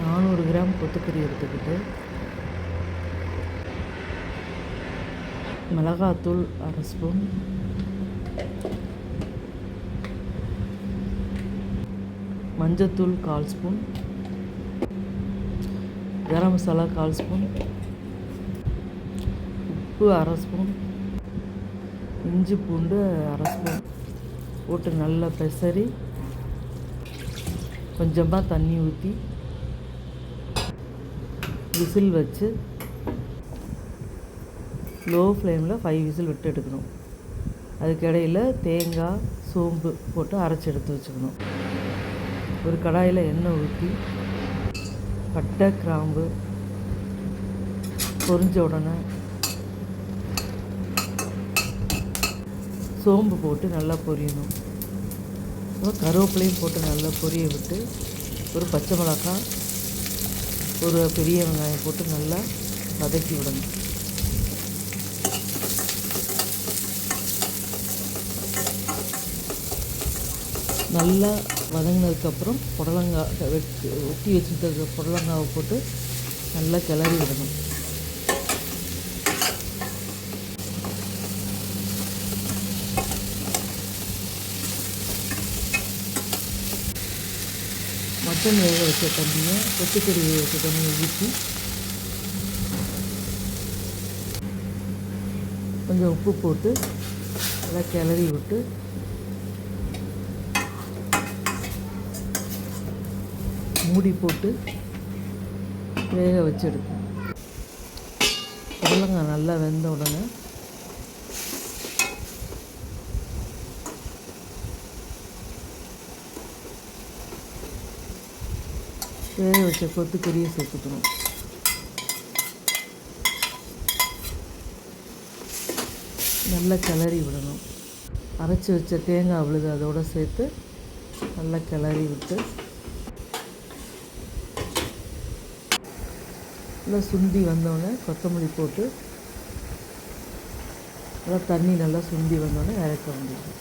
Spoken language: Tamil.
நானூறு கிராம் கொத்துக்கறி எடுத்துக்கிட்டு மிளகாத்தூள் அரை ஸ்பூன் மஞ்சத்தூள் கால் ஸ்பூன் கரம் மசாலா கால் ஸ்பூன் உப்பு அரை ஸ்பூன் இஞ்சி பூண்டு அரை ஸ்பூன் போட்டு நல்லா பெசரி கொஞ்சமாக தண்ணி ஊற்றி விசில் வச்சு லோ ஃப்ளேமில் ஃபைவ் விசில் விட்டு எடுக்கணும். அதுக்கு இடையில தேங்காய் சோம்பு போட்டு அரைச்சி எடுத்து வச்சுக்கணும். ஒரு கடாயில் எண்ணெய் ஊற்றி பட்டை கிராம்பு பொரிஞ்ச உடனே சோம்பு போட்டு நல்லா பொரியணும். அப்புறம் கருவேப்பிலையும் போட்டு நல்லா பொரிய விட்டு ஒரு பச்சை மிளகாய் ஒரு பெரிய வெங்காயம் போட்டு நல்லா வதக்கி விடணும். நல்லா வதங்கினதுக்கப்புறம் புடலங்காய் வெட்டி வெட்டி வச்சுருக்க புடலங்காவை போட்டு நல்லா கிளறி விடணும். மட்டன் வேக வச்ச தண்ணியை கொத்துக்கறி வேக வச்ச தண்ணியை ஊற்றி கொஞ்சம் உப்பு போட்டு நல்லா கிளறி விட்டு. மூடி போட்டு வேக வச்சு எடுக்கணும் புடலங்காய் நல்லா வெந்த உடனே வேக வச்ச கொத்துக்கறியை சேர்த்துக்கணும். நல்லா கிளறி விடணும். அரைச்சி வச்ச தேங்காய் விழுது அதோடு சேர்த்து நல்லா கிளறி விட்டு நல்லா சுண்டி வந்தோடனே கொத்தமல்லி போட்டு நல்லா தண்ணி நல்லா சுண்டி வந்தோடனே இறக்க வேண்டியது.